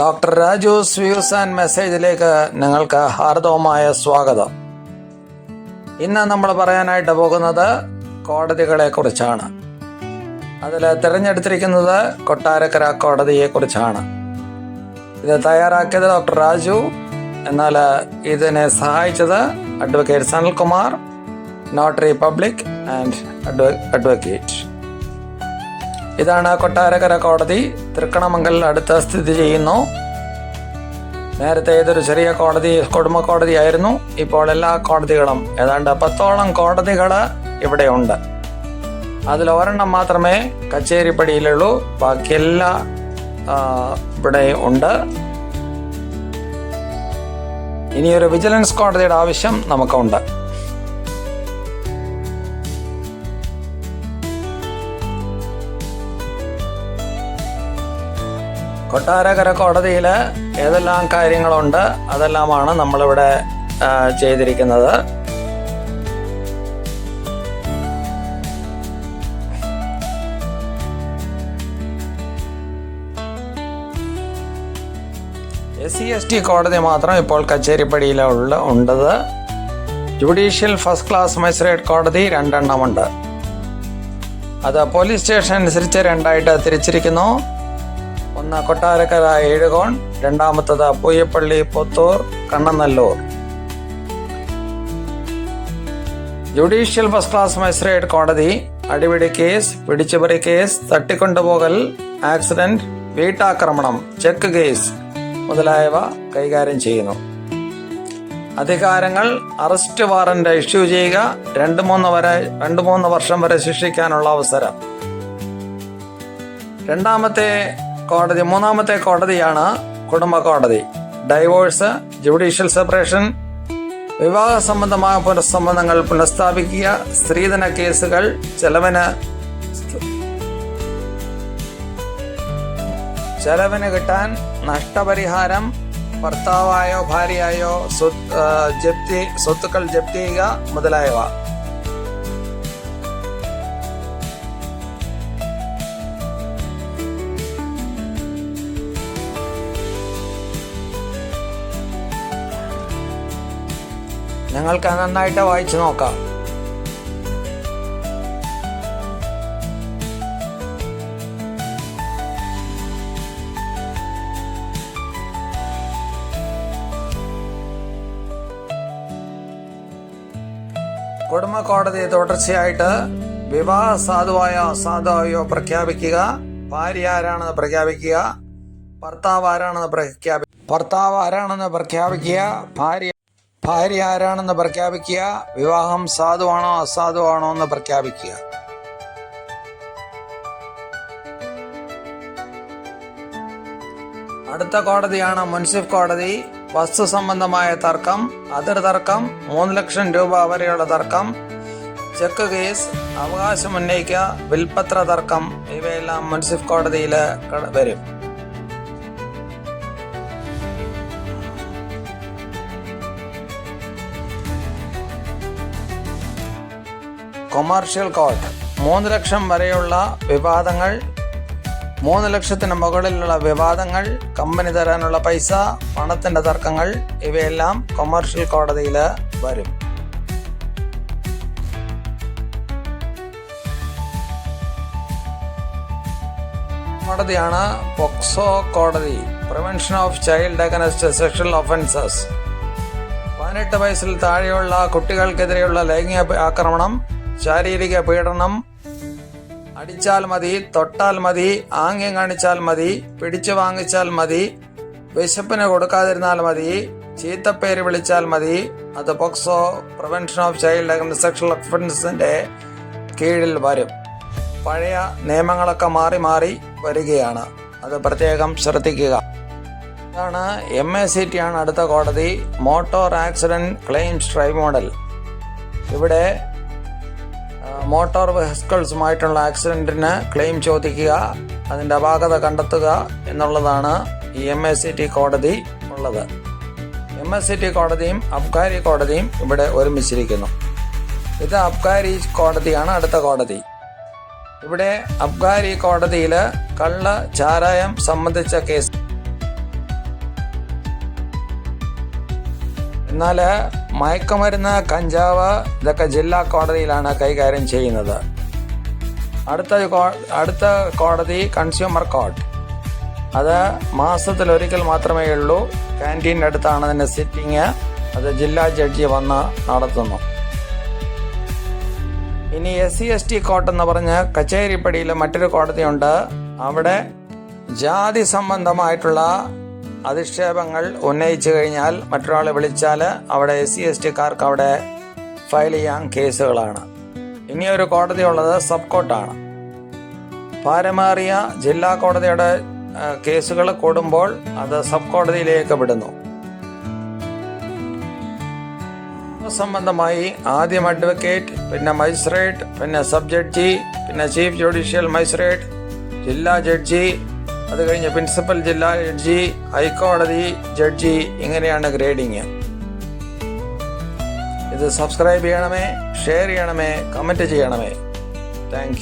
Doctor Raju Suez and മെസ്സേജിലേക്ക് നിങ്ങൾക്ക് ഹാർദവമായ സ്വാഗതം. ഇന്ന് നമ്മൾ പറയാനായിട്ട് പോകുന്നത് കോടതികളെ കുറിച്ചാണ്. അതിൽ തിരഞ്ഞെടുത്തിരിക്കുന്നത് കൊട്ടാരക്കര കോടതിയെ കുറിച്ചാണ്. ഇത് തയ്യാറാക്കിയത് ഡോക്ടർ രാജു എന്നാൽ ഇതിനെ സഹായിച്ചത് advocate Sanalkumar notary public and advocate. ഇതാണ് കൊട്ടാരക്കര കോടതി. തൃക്കണമംഗൽ അടുത്ത് സ്ഥിതി ചെയ്യുന്നു. നേരത്തെ ഇതൊരു ചെറിയ കോടതി കുടുംബ കോടതിയായിരുന്നു ഇപ്പോൾ എല്ലാ കോടതികളും ഏതാണ്ട് പത്തോളം കോടതികൾ ഇവിടെ ഉണ്ട്. അതിൽ ഒരെണ്ണം മാത്രമേ കച്ചേരിപ്പടിയിലുള്ളൂ. ബാക്കിയെല്ലാ ഇവിടെ ഉണ്ട്. ഇനിയൊരു വിജിലൻസ് കോടതിയുടെ ആവശ്യം നമുക്കുണ്ട്. കൊട്ടാരക്കര കോടതിയിൽ ഏതെല്ലാം കാര്യങ്ങളുണ്ട് അതെല്ലാമാണ് നമ്മളിവിടെ ചെയ്തിരിക്കുന്നത്. എസ് സി എസ് ടി കോടതി മാത്രം ഇപ്പോൾ കച്ചേരിപ്പടിയിലുള്ള ഉണ്ടത്. ജുഡീഷ്യൽ ഫസ്റ്റ് ക്ലാസ് മജിസ്ട്രേറ്റ് കോടതി രണ്ടെണ്ണമുണ്ട്. അത് പോലീസ് സ്റ്റേഷൻ അനുസരിച്ച് രണ്ടായിട്ട് തിരിച്ചിരിക്കുന്നു. ഒന്ന് കൊട്ടാരക്കര ഏഴുകോൺ രണ്ടാമത്തത് Pooyappally Puthur Kannanallur. Judicial first class magistrate കോടതി അടിപിടി കേസ് പിടിച്ചുപറി കേസ് തട്ടിക്കൊണ്ടുപോകൽ ആക്സിഡന്റ് വീട്ടാക്രമണം ചെക്ക് കേസ് മുതലായവ കൈകാര്യം ചെയ്യുന്നു. അധികാരങ്ങൾ അറസ്റ്റ് വാറന്റ് ഇഷ്യൂ ചെയ്യുക രണ്ട് മൂന്ന് വരെ രണ്ട് മൂന്ന് വർഷം വരെ ശിക്ഷിക്കാനുള്ള അവസരം. രണ്ടാമത്തെ കോടതി മൂന്നാമത്തെ കോടതിയാണ് കുടുംബ കോടതി. ഡൈവോഴ്സ് ജുഡീഷ്യൽ സെപ്പറേഷൻ വിവാഹ സംബന്ധമായ പുനഃസംബന്ധങ്ങൾ പുനഃസ്ഥാപിക്കുക സ്ത്രീധന കേസുകൾ ചെലവിന് ചെലവിന് കിട്ടാൻ നഷ്ടപരിഹാരം ഭർത്താവായോ ഭാര്യയായോ സ്വത്ത് ജപ്തി സ്വത്തുക്കൾ ജപ്തി ചെയ്യുക മുതലായവ. ഞങ്ങൾക്ക് നന്നായിട്ട് വായിച്ചു നോക്കാം. കുടുംബ കോടതി തുടർച്ചയായിട്ട് വിവാഹ സാധുവായോ അസാധുവായോ പ്രഖ്യാപിക്കുക. ഭാര്യ ആരാണെന്ന് പ്രഖ്യാപിക്കുക. ഭർത്താവ് ആരാണെന്ന് പ്രഖ്യാപി ഭർത്താവ് ആരാണെന്ന് പ്രഖ്യാപിക്കുക. ഭാര്യ ഭാര്യ ആരാണെന്ന് പ്രഖ്യാപിക്കുക വിവാഹം സാധുവാണോ അസാധുവാണോ എന്ന് പ്രഖ്യാപിക്കുക. അടുത്ത കോടതിയാണ് മുൻസിഫ് കോടതി. വസ്തു സംബന്ധമായ തർക്കം അതിർ തർക്കം മൂന്ന് ലക്ഷം രൂപ വരെയുള്ള തർക്കം ചെക്ക് കേസ് അവകാശം ഉന്നയിക്കുക വിൽപത്ര തർക്കം ഇവയെല്ലാം മുൻസിഫ് കോടതിയിൽ വരും. കൊമേർഷ്യൽ കോർട്ട് മൂന്ന് ലക്ഷം വരെയുള്ള വിവാദങ്ങൾ മൂന്ന് ലക്ഷത്തിന് മുകളിലുള്ള വിവാദങ്ങൾ കമ്പനി തരാനുള്ള പൈസ പണത്തിന്റെ തർക്കങ്ങൾ ഇവയെല്ലാം കൊമേർഷ്യൽ കോടതിയിൽ വരും. കോടതിയാണ് പോക്സോ കോടതി prevention of child against sexual offences പതിനെട്ട് വയസ്സിൽ താഴെയുള്ള കുട്ടികൾക്കെതിരെയുള്ള ലൈംഗിക ആക്രമണം ശാരീരിക പീഡനം അടിച്ചാൽ മതി തൊട്ടാൽ മതി ആംഗ്യം കാണിച്ചാൽ മതി പിടിച്ചു വാങ്ങിച്ചാൽ മതി വിശപ്പിന് കൊടുക്കാതിരുന്നാൽ മതി ചീത്തപ്പേര് വിളിച്ചാൽ മതി അത് POCSO prevention of child and sexual ഒഫൻസിന്റെ കീഴിൽ വരും. പഴയ നിയമങ്ങളൊക്കെ മാറി മാറി വരികയാണ്. അത് പ്രത്യേകം ശ്രദ്ധിക്കുക. ഇതാണ് എം എ സി ടി ആണ് അടുത്ത കോടതി. Motor accident claims tribunal. ഇവിടെ മോട്ടോർ വെഹിക്കിൾസുമായിട്ടുള്ള ആക്സിഡന്റിന് ക്ലെയിം ചോദിക്കുക അതിന്റെ അപാകത കണ്ടെത്തുക എന്നുള്ളതാണ് ഈ എം എസ് സി ടി കോടതി ഉള്ളത്. എം എസ് സി ടി കോടതിയും അബ്കാരി കോടതിയും ഇവിടെ ഒരുമിച്ചിരിക്കുന്നു. ഇത് അബ്കാരി കോടതിയാണ് അടുത്ത കോടതി. ഇവിടെ അബ്കാരി കോടതിയിൽ കള്ള ചാരായം സംബന്ധിച്ച കേസ്. എന്നാൽ മയക്കുമരുന്ന് കഞ്ചാവ് ഇതൊക്കെ ജില്ലാ കോടതിയിലാണ് കൈകാര്യം ചെയ്യുന്നത്. അടുത്ത അടുത്ത കോടതി കൺസ്യൂമർ കോർട്ട് അത് മാസത്തിൽ ഒരിക്കൽ മാത്രമേ ഉള്ളൂ. ക്യാന്റീന്റെ അടുത്താണ് അതിന്റെ സിറ്റിങ് അത് ജില്ലാ ജഡ്ജി വന്ന് നടത്തുന്നു. ഇനി S C S T court എന്ന് പറഞ്ഞ് കച്ചേരിപ്പടിയിൽ മറ്റൊരു കോടതിയുണ്ട്. അവിടെ ജാതി സംബന്ധമായിട്ടുള്ള അധിക്ഷേപങ്ങൾ ഉന്നയിച്ചു കഴിഞ്ഞാൽ മറ്റൊരാളെ വിളിച്ചാൽ അവിടെ എസ് സി എസ് ടിക്കാർക്ക് അവിടെ ഫയൽ ചെയ്യാൻ കേസുകളാണ്. ഇനിയൊരു കോടതി ഉള്ളത് സബ് കോർട്ടാണ്. പാരമാറിയ ജില്ലാ കോടതിയുടെ കേസുകൾ കൂടുമ്പോൾ അത് സബ് കോടതിയിലേക്ക് വിടുന്നു. സംബന്ധമായി ആദ്യം അഡ്വക്കേറ്റ് പിന്നെ മജിസ്ട്രേറ്റ് പിന്നെ സബ് ജഡ്ജി പിന്നെ ചീഫ് ജുഡീഷ്യൽ മജിസ്ട്രേറ്റ് ജില്ലാ ജഡ്ജി അത് കഴിഞ്ഞ് പ്രിൻസിപ്പൽ ജില്ലാ ജഡ്ജി ഹൈക്കോടതി ജഡ്ജി ഇങ്ങനെയാണ് ഗ്രേഡിങ്. ഇത് സബ്സ്ക്രൈബ് ചെയ്യണമേ ഷെയർ ചെയ്യണമേ കമന്റ് ചെയ്യണമേ. താങ്ക്